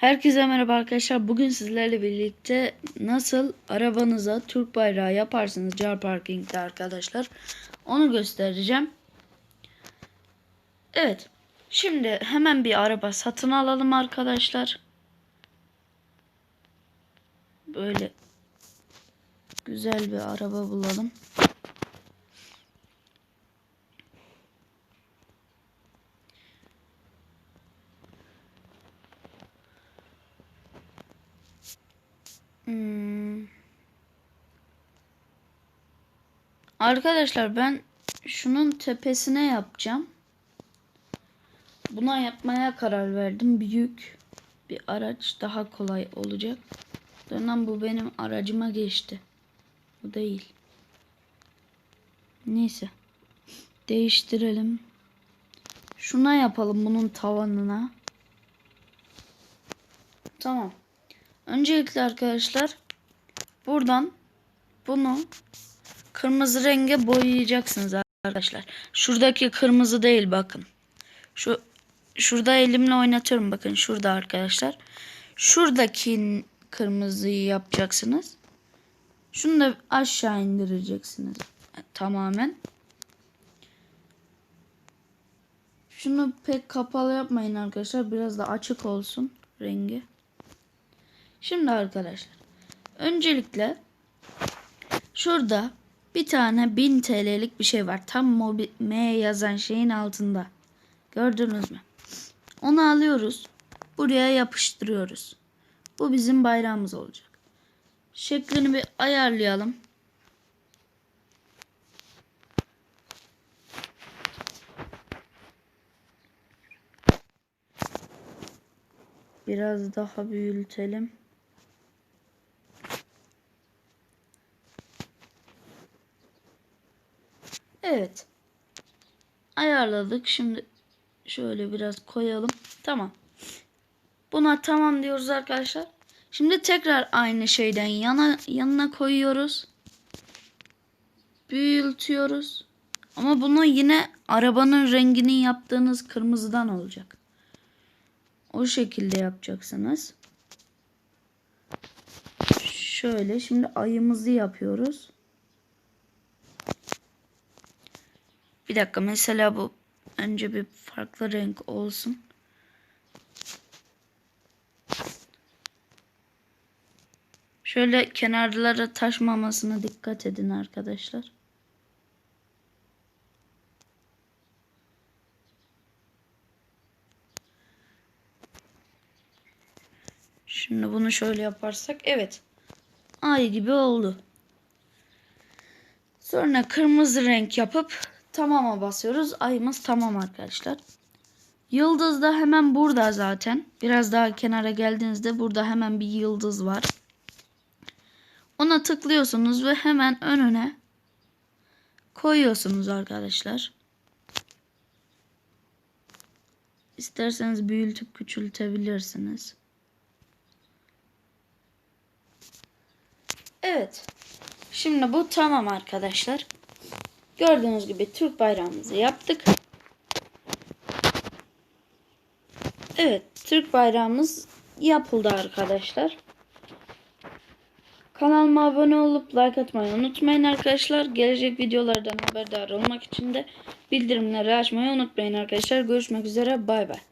Herkese merhaba arkadaşlar. Bugün sizlerle birlikte nasıl arabanıza Türk bayrağı yaparsınız car parking'de arkadaşlar. Onu göstereceğim. Evet. Şimdi hemen bir araba satın alalım arkadaşlar. Böyle güzel bir araba bulalım. Hmm. Arkadaşlar ben şunun tepesine yapacağım. Buna yapmaya karar verdim. Büyük bir araç daha kolay olacak. Dönem bu benim aracıma geçti. Bu değil. Neyse. Değiştirelim. Şuna yapalım bunun tavanına. Tamam. Öncelikle arkadaşlar buradan bunu kırmızı renge boyayacaksınız arkadaşlar. Şuradaki kırmızı değil bakın. Şu şurada elimle oynatıyorum bakın şurada arkadaşlar. Şuradaki kırmızıyı yapacaksınız. Şunu da aşağı indireceksiniz tamamen. Şunu pek kapalı yapmayın arkadaşlar. Biraz da açık olsun rengi. Şimdi arkadaşlar. Öncelikle şurada bir tane 1000 TL'lik bir şey var. Tam M yazan şeyin altında. Gördünüz mü? Onu alıyoruz. Buraya yapıştırıyoruz. Bu bizim bayrağımız olacak. Şeklini bir ayarlayalım. Biraz daha büyütelim. Evet. Ayarladık. Şimdi şöyle biraz koyalım. Tamam. Buna tamam diyoruz arkadaşlar. Şimdi tekrar aynı şeyden yana yanına koyuyoruz. Büyütüyoruz. Ama bunu yine arabanın rengini yaptığınız kırmızıdan olacak. O şekilde yapacaksınız. Şöyle şimdi ayımızı yapıyoruz. Bir dakika mesela bu önce bir farklı renk olsun. Şöyle kenarlara taşmamasına dikkat edin arkadaşlar. Şimdi bunu şöyle yaparsak evet. Ay gibi oldu. Sonra kırmızı renk yapıp tamama basıyoruz. Ayımız tamam arkadaşlar. Yıldız da hemen burada zaten. Biraz daha kenara geldiğinizde burada hemen bir yıldız var. Ona tıklıyorsunuz ve hemen önüne koyuyorsunuz arkadaşlar. İsterseniz büyütüp küçültebilirsiniz. Evet. Şimdi bu tamam arkadaşlar. Gördüğünüz gibi Türk bayrağımızı yaptık. Evet. Türk bayrağımız yapıldı arkadaşlar. Kanalıma abone olup like atmayı unutmayın arkadaşlar. Gelecek videolardan haberdar olmak için de bildirimleri açmayı unutmayın arkadaşlar. Görüşmek üzere. Bay bay.